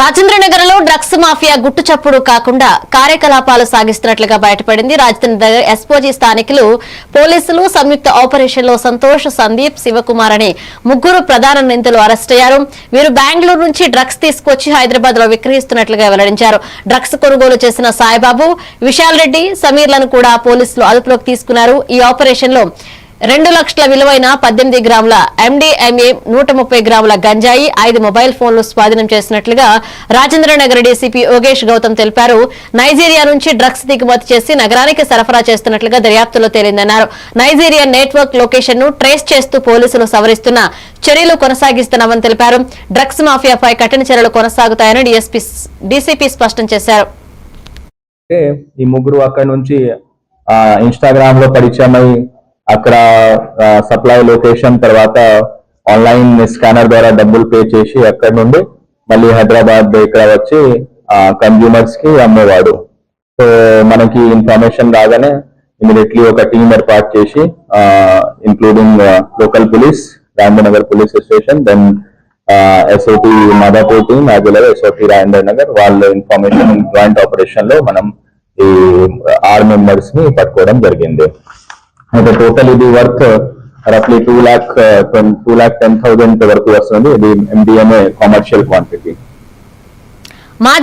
రాజేంద్రనగర్లో పెట్టుకున్నాను drugs mafia గుట్టు చప్పుడు కాకుండా కార్యకలాపాలు సాగిస్తున్నట్లుగా బయటపడింది రాజేంద్రనగర్ ఎస్పోజీ స్థానికులు. పోలీసులు సంయుక్త ఆపరేషన్లో సంతోష్ సందీప్ శివకుమార్ అనే ముగ్గురు ప్రధాన నిందితులు అరెస్ట్ అయ్యారు. వీరు బెంగళూరు నుంచి డ్రగ్స్ తీసుకొచ్చి హైదరాబాద్లో విక్రయిస్తున్నట్లుగా వెల్లడించారు. డ్రగ్స్ కొనుగోలు చేసిన సాయిబాబు విశాల్ రెడ్డి సమీర్లను కూడా పోలీసులు అదుపులోకి తీసుకున్నారు. ఈ ఆపరేషన్లో రెండు లక్షల విలువైన పద్దెనిమిది గ్రాముల ఎండిఎంఏ నూట ముప్పై గ్రాముల గంజాయి ఐదు మొబైల్ ఫోన్లు స్వాధీనం చేసినట్లుగా రాజేంద్రనగర్ డీసీపీ యోగేష్ గౌతమ్ తెలిపారు. నైజీరియా నుంచి డ్రగ్స్ దిగుమతి చేసి నగరానికి సరఫరా చేస్తున్నట్లుగా దర్యాప్తులో తేలిందన్నారు. నైజీరియా నెట్వర్క్ లొకేషన్ను ట్రేస్ చేస్తూ పోలీసులు సవరిస్తున్న చర్యలు కొనసాగిస్తున్నామని తెలిపారు. డ్రగ్స్ మాఫియాపై కఠిన చర్యలు కొనసాగుతాయని డీసీపీ స్పష్టం చేశారు. ఈ ముగ్గురు అక్కడి నుంచి ఇన్స్టాగ్రామ్లో పరిచయమై అక్కడ సప్లై లొకేషన్ తర్వాత ఆన్లైన్ స్కానర్ ద్వారా డబ్బులు పే చేసి అక్కడ నుండి మళ్ళీ హైదరాబాద్ ఇక్కడ వచ్చి కన్జ్యూమర్స్కి అమ్మేవాడు. సో మనకి ఇన్ఫర్మేషన్ రాగానే ఇమీడియట్లీ ఒక టీం ఏర్పాటు చేసి including local police Gandhinagar police station then SOT Madhapur team as well SOT Rajendra Nagar వాళ్ళ ఇన్ఫర్మేషన్ జాయింట్ ఆపరేషన్లో మనం ఈ ఆరు మెంబర్స్ని పట్టుకోవడం జరిగింది. అయితే టోటల్ ఇది work రఫ్లీ two lakh two lakh ten thousand వరకు వస్తుంది ఇది ఎండిఎంఏ కమర్షియల్ క్వాంటిటీ